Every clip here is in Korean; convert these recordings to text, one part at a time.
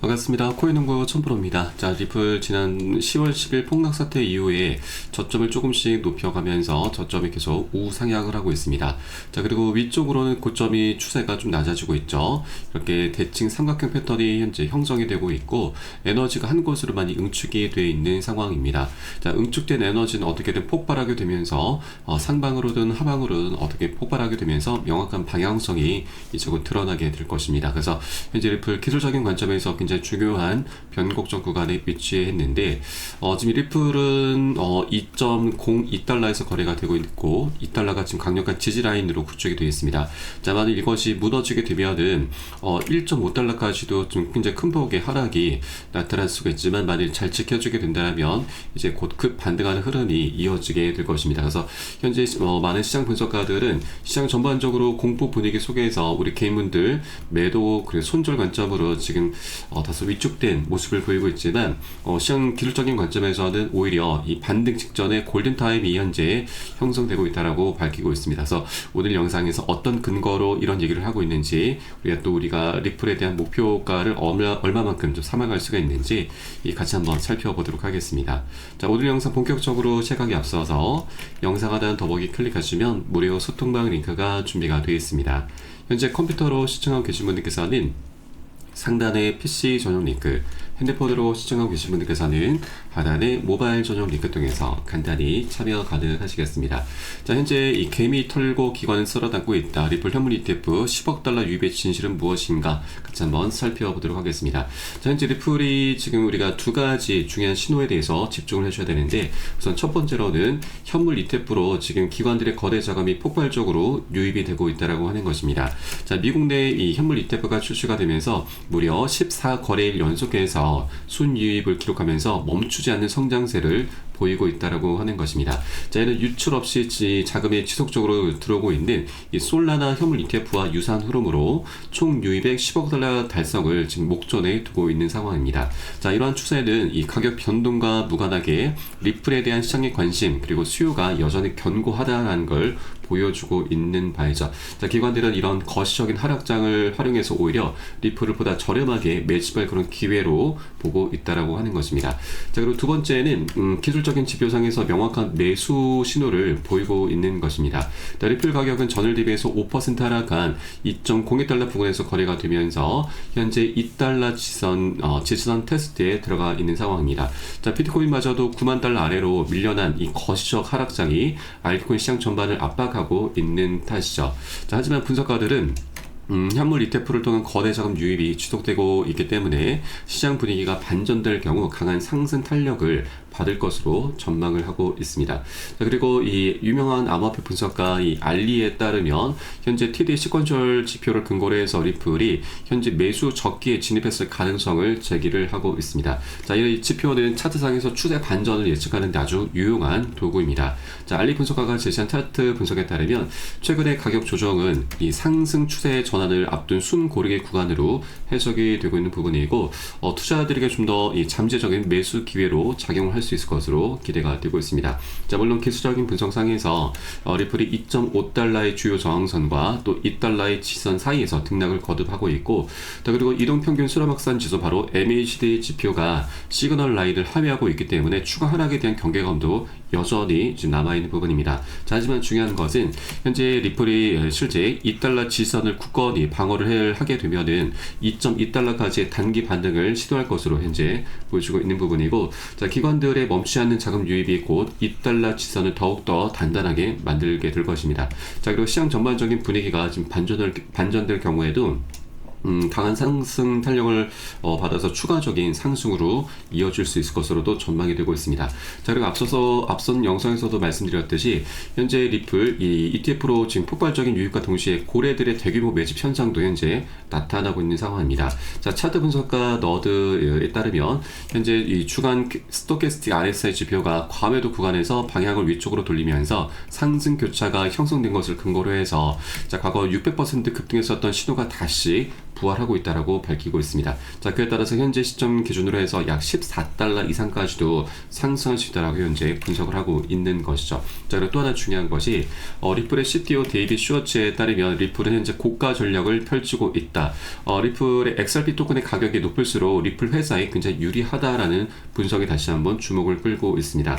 반갑습니다. 코인농구 천프로입니다. 자, 리플 지난 10월 10일 폭락 사태 이후에 저점을 조금씩 높여가면서 저점이 계속 우상향을 하고 있습니다. 자, 그리고 위쪽으로는 고점이 추세가 좀 낮아지고 있죠. 이렇게 대칭 삼각형 패턴이 현재 형성이 되고 있고 에너지가 한 곳으로 많이 응축이 되어 있는 상황입니다. 자, 응축된 에너지는 어떻게든 폭발하게 되면서 어, 상방으로든 하방으로든 어떻게 폭발하게 되면서 명확한 방향성이 이쪽은 드러나게 될 것입니다. 그래서 현재 리플 기술적인 관점에서 굉장히 중요한 변곡점 구간에 위치했는데 어, 지금 리플은 어, 2.02달러에서 거래가 되고 있고 2달러가 지금 강력한 지지 라인으로 구축이 되어 있습니다. 자, 만약 이것이 무너지게 되면은 어, 1.5달러까지도 좀 굉장히 큰 폭의 하락이 나타날 수가 있지만 만일 잘 지켜주게 된다면 이제 곧 급 반등하는 흐름이 이어지게 될 것입니다. 그래서 현재 어, 많은 시장 분석가들은 시장 전반적으로 공포 분위기 속에서 우리 개인분들 매도 그리고 손절 관점으로 지금 어, 다소 위축된 모습을 보이고 있지만 어, 시장 기술적인 관점에서는 오히려 이 반등 직전에 골든 타임이 현재 형성되고 있다라고 밝히고 있습니다. 그래서 오늘 영상에서 어떤 근거로 이런 얘기를 하고 있는지 우리가 또 우리가 리플에 대한 목표가를 얼마, 얼마만큼 좀 삼아갈 수가 있는지 이 같이 한번 살펴보도록 하겠습니다. 자 오늘 영상 본격적으로 시작하기 앞서서 영상 하단 더보기 클릭하시면 무료 소통방 링크가 준비가 되어 있습니다. 현재 컴퓨터로 시청하고 계신 분들께서는 상단에 PC 전용 링크, 핸드폰으로 시청하고 계신 분들께서는 하단의 모바일 전용 링크 통해서 간단히 참여 가능하시겠습니다. 자, 현재 이 개미 털고 기관을 쓸어담고 있다. 리플 현물 ETF 10억 달러 유입의 진실은 무엇인가? 같이 한번 살펴보도록 하겠습니다. 자, 현재 리플이 지금 우리가 두 가지 중요한 신호에 대해서 집중을 해줘야 되는데 우선 첫 번째로는 현물 ETF로 지금 기관들의 거대 자금이 폭발적으로 유입이 되고 있다라고 하는 것입니다. 자, 미국 내 이 현물 ETF가 출시가 되면서 무려 14거래일 연속해서 순유입을 기록하면서 멈추지 않는 성장세를 보이고 있다라고 하는 것입니다. 자, 얘는 유출 없이 자금이 지속적으로 들어오고 있는 이 솔라나 현물 ETF와 유사한 흐름으로 총 유입액 10억 달러 달성을 지금 목전에 두고 있는 상황입니다. 자, 이러한 추세는 이 가격 변동과 무관하게 리플에 대한 시장의 관심 그리고 수요가 여전히 견고하다는 걸 보여주고 있는 바이죠. 자, 기관들은 이런 거시적인 하락장을 활용해서 오히려 리플을 보다 저렴하게 매집할 그런 기회로 보고 있다라고 하는 것입니다. 자, 그리고 두 번째는 음, 기술적 인 지표상에서 명확한 매수 신호를 보이고 있는 것입니다. 자, 리플 가격은 전일 대비해서 5% 하락한 2.02달러 부근에서 거래가 되면서 현재 2달러 지선 어, 지선 테스트에 들어가 있는 상황입니다. 자, 비트코인마저도 9만 달러 아래로 밀려난 이 거시적 하락장이 알트코인 시장 전반을 압박하고 하고 있는 탓이죠. 자, 하지만 분석가들은 음, 현물 ETF를 통한 거대 자금 유입이 지속되고 있기 때문에 시장 분위기가 반전될 경우 강한 상승 탄력을 받을 것으로 전망을 하고 있습니다. 자, 그리고 이 유명한 암호화폐 분석가 이 알리에 따르면 현재 TD 시퀀셜 지표를 근거로 해서 리플이 현재 매수 적기에 진입했을 가능성을 제기를 하고 있습니다. 자, 이 지표는 차트상에서 추세 반전을 예측하는 데 아주 유용한 도구입니다. 자, 알리 분석가가 제시한 차트 분석에 따르면 최근의 가격 조정은 이 상승 추세의 전 환을 앞둔 순고르기 구간으로 해석이 되고 있는 부분이고 어, 투자자들에게 좀더이 잠재적인 매수 기회로 작용을 할 할수 있을 것으로 기대가 되고 있습니다. 자, 물론 기술적인 분석상에서 어, 리플이 2.5달러의 주요 저항선과 또 2달러의 지선 사이에서 등락을 거듭하고 있고, 자, 그리고 이동평균 수렴확산 지수 바로 MACD 지표가 시그널 라인을 하회하고 있기 때문에 추가 하락에 대한 경계감도 여전히 남아있는 부분입니다. 자, 하지만 중요한 것은 현재 리플이 실제 2달러 지선을 굳건히 방어를 하게 되면은 2.2달러까지의 단기 반등을 시도할 것으로 현재 보여주고 있는 부분이고, 자, 기관들의 멈추지 않는 자금 유입이 곧 2달러 지선을 더욱더 단단하게 만들게 될 것입니다. 자, 그리고 시장 전반적인 분위기가 지금 반전을, 반전될 경우에도 음, 강한 상승 탄력을 어, 받아서 추가적인 상승으로 이어질 수 있을 것으로도 전망이 되고 있습니다. 자, 그리고 앞서서 앞선 영상에서도 말씀드렸듯이 현재 리플 이 ETF로 지금 폭발적인 유입과 동시에 고래들의 대규모 매집 현상도 현재 나타나고 있는 상황입니다. 자, 차트 분석가 너드에 따르면 현재 이 주간 스토캐스틱 RSI 지표가 과매도 구간에서 방향을 위쪽으로 돌리면서 상승 교차가 형성된 것을 근거로 해서 자, 과거 600% 급등했었던 신호가 다시 부활하고 있다라고 밝히고 있습니다. 자, 그에 따라서 현재 시점 기준으로 해서 약 14달러 이상까지도 상승할 수 있다라고 현재 분석을 하고 있는 것이죠. 자, 그리고 또 하나 중요한 것이 어, 리플의 CTO 데이비 슈어츠에 따르면 리플은 현재 고가 전략을 펼치고 있다. 어, 리플의 XRP 토큰의 가격이 높을수록 리플 회사에 굉장히 유리하다라는 분석이 다시 한번 주목을 끌고 있습니다.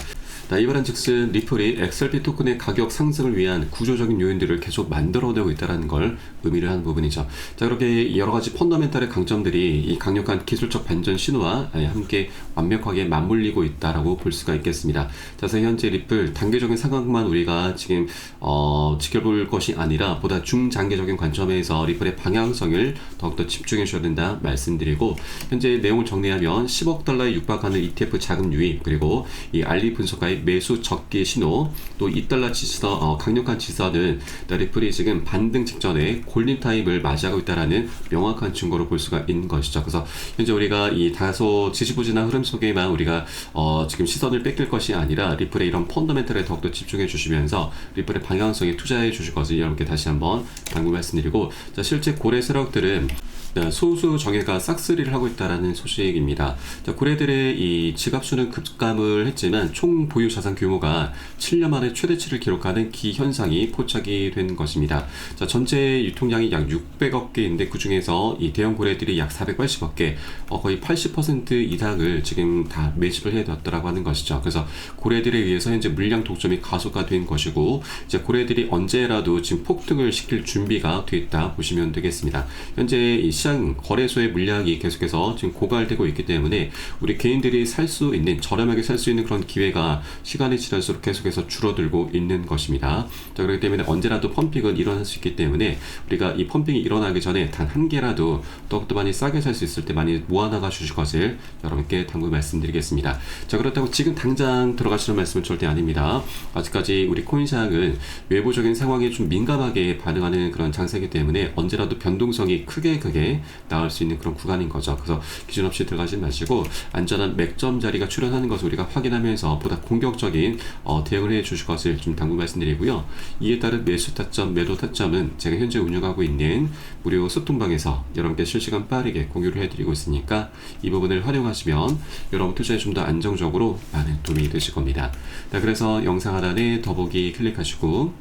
자, 이말한 즉슨 리플이 XRP 토큰의 가격 상승을 위한 구조적인 요인들을 계속 만들어내고 있다는 걸 의미를 하는 부분이죠. 자, 그렇게 여러 가지 펀더멘탈의 강점들이 이 강력한 기술적 반전 신호와 함께 완벽하게 맞물리고 있다라고 볼 수가 있겠습니다. 자, 그래서 현재 리플 단계적인 상황만 우리가 지금 어, 지켜볼 것이 아니라 보다 중장기적인 관점에서 리플의 방향성을 더욱더 집중해 주셔야 된다 말씀드리고 현재 내용을 정리하면 10억 달러에 육박하는 ETF 자금 유입 그리고 이 알리 분석가의 매수 적기 신호 또 2달러 지수 어, 강력한 지수는 리플이 지금 반등 직전에 골든 타임을 맞이하고 있다라는 명확한 증거로 볼 수가 있는 것이죠. 그래서 현재 우리가 이 다소 지지부진한 흐름 속에만 우리가 어, 지금 시선을 뺏길 것이 아니라 리플의 이런 펀더멘털에 더욱더 집중해 주시면서 리플의 방향성에 투자해 주실 것을 여러분께 다시 한번 당부 말씀드리고 자, 실제 고래 세력들은 네, 소수 정예가 싹쓸이를 하고 있다라는 소식입니다. 자, 고래들의 이 지갑수는 급감을 했지만 총 보유 자산 규모가 7년 만에 최대치를 기록하는 기현상이 포착이 된 것입니다. 자, 전체 유통량이 약 600억 개인데 그 중에서 이 대형 고래들이 약 480억 개, 어, 거의 80% 이상을 지금 다 매집을 해뒀더라고 하는 것이죠. 그래서 고래들에 의해서 현재 물량 독점이 가속화 된 것이고 이제 고래들이 언제라도 지금 폭등을 시킬 준비가 되어 있다 보시면 되겠습니다. 현재 이 시장 거래소의 물량이 계속해서 지금 고갈되고 있기 때문에 우리 개인들이 살 수 있는 저렴하게 살 수 있는 그런 기회가 시간이 지날수록 계속해서 줄어들고 있는 것입니다. 자 그렇기 때문에 언제라도 펌핑은 일어날 수 있기 때문에 우리가 이 펌핑이 일어나기 전에 단 한 개라도 더욱더 많이 싸게 살 수 있을 때 많이 모아나가 주실 것을 여러분께 당부 말씀드리겠습니다. 자 그렇다고 지금 당장 들어가시는 말씀은 절대 아닙니다. 아직까지 우리 코인 시장은 외부적인 상황에 좀 민감하게 반응하는 그런 장세이기 때문에 언제라도 변동성이 크게 크게 나올 수 있는 그런 구간인 거죠. 그래서 기준 없이 들어가지 마시고 안전한 맥점 자리가 출현하는 것을 우리가 확인하면서 보다 공격적인 어, 대응을 해 주실 것을 좀 당부 말씀드리고요. 이에 따른 매수 타점, 매도 타점은 제가 현재 운영하고 있는 무료 소통방에서 여러분께 실시간 빠르게 공유를 해드리고 있으니까 이 부분을 활용하시면 여러분 투자에 좀 더 안정적으로 많은 도움이 되실 겁니다. 자, 그래서 영상 하단에 더보기 클릭하시고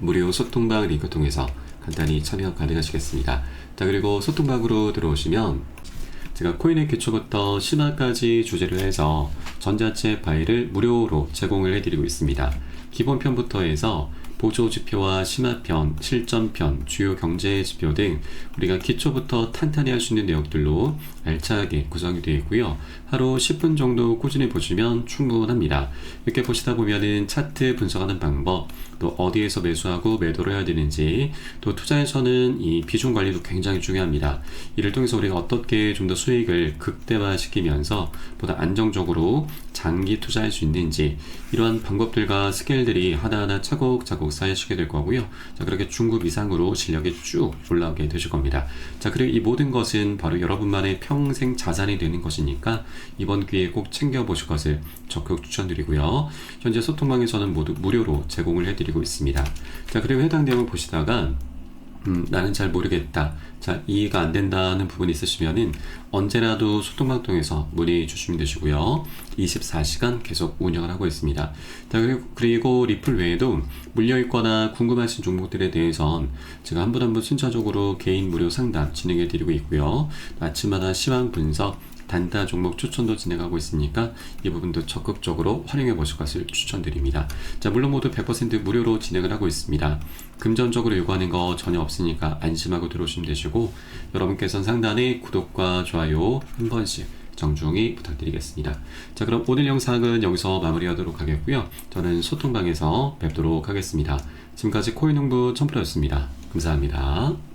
무료 소통방 링크 통해서 간단히 참여 가능하시겠습니다. 자, 그리고 소통방으로 들어오시면 제가 코인의 기초부터 심화까지 주제를 해서 전자책 파일을 무료로 제공을 해드리고 있습니다. 기본편부터 해서 보조 지표와 심화편, 실전편, 주요 경제 지표 등 우리가 기초부터 탄탄히 할 수 있는 내용들로 알차게 구성이 되어 있고요. 하루 10분 정도 꾸준히 보시면 충분합니다. 이렇게 보시다 보면은 차트 분석하는 방법, 또 어디에서 매수하고 매도를 해야 되는지, 또 투자에서는 이 비중 관리도 굉장히 중요합니다. 이를 통해서 우리가 어떻게 좀 더 수익을 극대화시키면서 보다 안정적으로 장기 투자할 수 있는지 이러한 방법들과 스케일들이 하나하나 차곡차곡 쌓여지게 될 거고요. 자, 그렇게 중급 이상으로 실력이 쭉 올라오게 되실 겁니다. 자, 그리고 이 모든 것은 바로 여러분만의 평생 자산이 되는 것이니까 이번 기회에 꼭 챙겨보실 것을 적극 추천드리고요. 현재 소통방에서는 모두 무료로 제공을 해드리고 있습니다. 자, 그리고 해당 내용을 보시다가 음, 나는 잘 모르겠다. 자, 이해가 안 된다는 부분이 있으시면은 언제라도 소통방 통해서 문의 주시면 되시고요. 24시간 계속 운영을 하고 있습니다. 자, 그리고, 그리고 리플 외에도 물려있거나 궁금하신 종목들에 대해선 제가 한 분 한 분 순차적으로 개인 무료 상담 진행해 드리고 있고요. 아침마다 시황 분석, 단타 종목 추천도 진행하고 있으니까 이 부분도 적극적으로 활용해 보실 것을 추천드립니다. 자, 물론 모두 100% 무료로 진행을 하고 있습니다. 금전적으로 요구하는 거 전혀 없으니까 안심하고 들어오시면 되시고 여러분께서는 상단에 구독과 좋아요 한 번씩 정중히 부탁드리겠습니다. 자, 그럼 오늘 영상은 여기서 마무리하도록 하겠고요. 저는 소통방에서 뵙도록 하겠습니다. 지금까지 코인홍부 첨프로였습니다. 감사합니다.